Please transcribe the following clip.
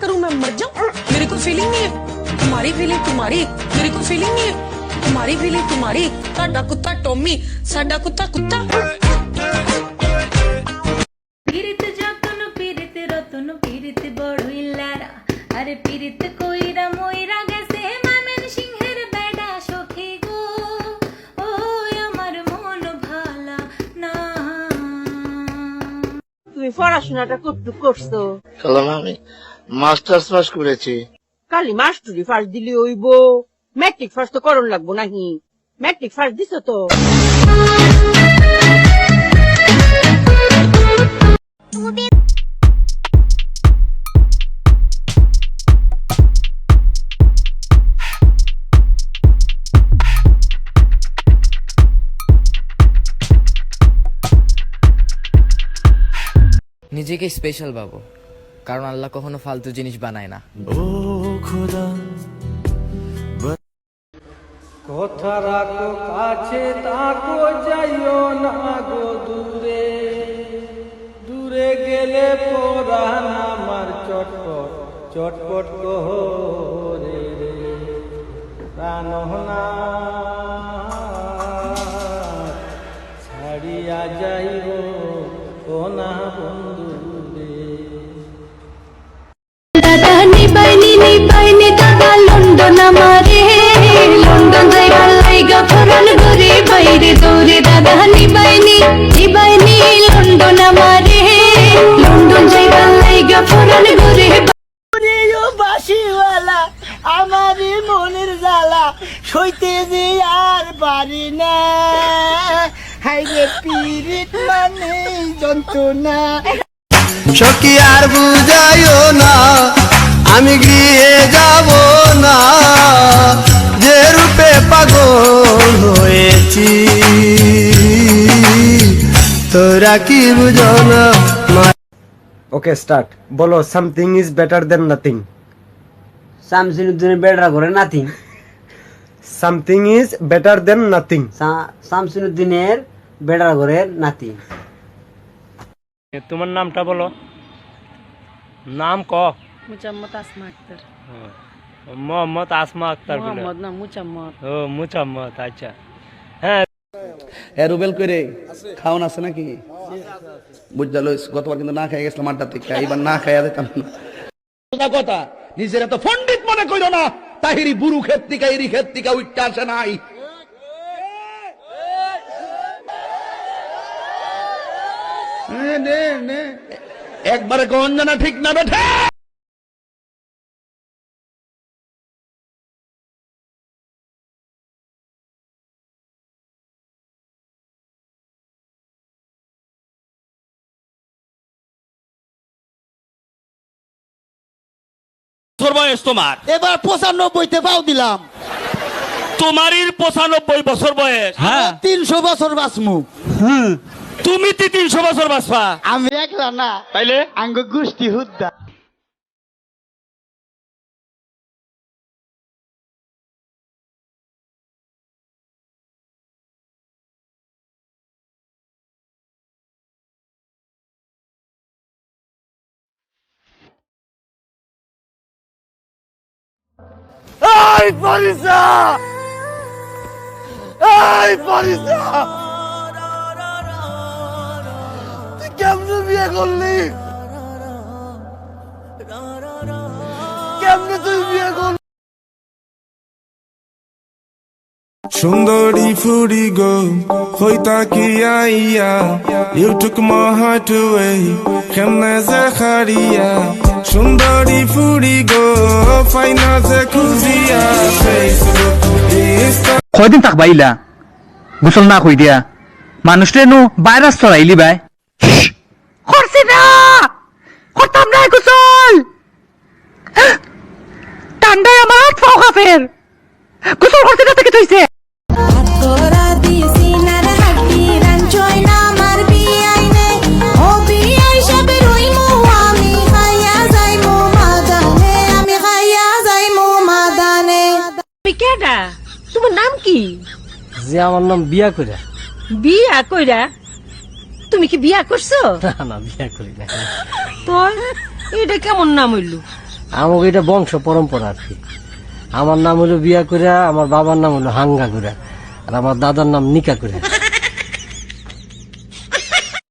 करूँ मैं? मर जाऊँ? मेरे को फीलिंग नहीं है। तुम्हारी फीलिंग तुम्हारी मेरे को फीलिंग नहीं है। तुम्हारी फीलिंग तुम्हारी साडा कुत्ता, टॉमी। साडा कुत्ता कुत्ता। তুমি পড়াশোনাটা কতটুক করছ। কালাম আমি মাস্টার্স পাস করেছি। কালি মাস্টুরি ফার্স্ট দিলি হইব। ম্যাট্রিক ফার্স্ট তো করণ লাগবো নাকি ম্যাট্রিক ফার্স্ট দিছো তো? নিজেকে স্পেশাল ভাবো। কারণ আল্লাহ কখনো ফালতু জিনিস বানায় না। কথা রাখো কাছে তাকো যাইও না গো দূরে। দূরে গেলে পরাণ আমার চটপট চটপট করে রে। প্রাণ না। সইতে যে আর পারি না। হাইরে পিরিত মানে যন্ত্রণা। সখী আর বুঝাইও না আমি গৃহে যাব না। যে রূপে পাগল হয়েছি তোরা কি বুঝো না? ওকে স্টার্ট বলো something is better than nothing শামসিনুদ্দিনের বেড়া করে nothing something is better than nothing শামসিনুদ্দিনের বেড়া করে নাতি। তোমার নামটা বলো। নাম ক? মুচাম্মদ আসমা আক্তার। মোহাম্মদ আসমা আক্তার মোহাম্মদ না মুচাম্মদ। ও মুচাম্মদ আচ্ছা। এ রুবেল করে খাওয়ান আছে নাকি? বুঝতে লইস গতবার কিন্তু না খাই গেছিলাম আড্ডা থেকে এইবার না খাইয়া দিতাম না। কথা। নিজের এত পণ্ডিত মনে কইরো না। তাহিরি বুরু ক্ষেত্রিকা ইরি ক্ষেত্রিকা উঠতে আসে নাই। একবারে গঞ্জনা ঠিক না বেঠে বছর বয়স তোমার। এবার পঁচানব্বইতে পাও দিলাম। তোমারই পঁচানব্বই বছর বয়স। হ্যাঁ। তিনশো বছর বাঁচমু। তুমি তি তিনশো বছর বাঁচবা? আমি একলা না। তাইলে? আঙ্গ গোষ্ঠী হুদ্দা। এই পরিসা এই পরিসা তুই কেমনে বিয়ে করলি? কেমনে তুই বিয়ে করলি? সুন্দরী ফুরি গো হইতা কি আইয়া you took my heart away কেমনে যে হারিয়া। সুন্দরী ফুরি গো ফাইনা যে খুঁজিয়া ফেসবুক কয়দিন থাকবা ইলা? গোসল না কই দিয়া? মানুষটা নো ভাইরাস ছড়াইলি ভাই। করছি না! করতাম না গোসল! ঠান্ডায় আমার হাত ফাও কাফের। গোসল করতে না থেকে তুইছে যে আমার নাম বিয়া কইরা। বিয়া কইরা? তুমি কি বিয়া করছ? না না বিয়া করি না তোর এটা কেমন নাম হইল? আমাকে এটা বংশ পরম্পরা আর কি। আমার নাম হলো বিয়া কইরা আমার বাবার নাম হলো হাঙ্গা কইরা আর আমার দাদার নাম নিকা কইরা।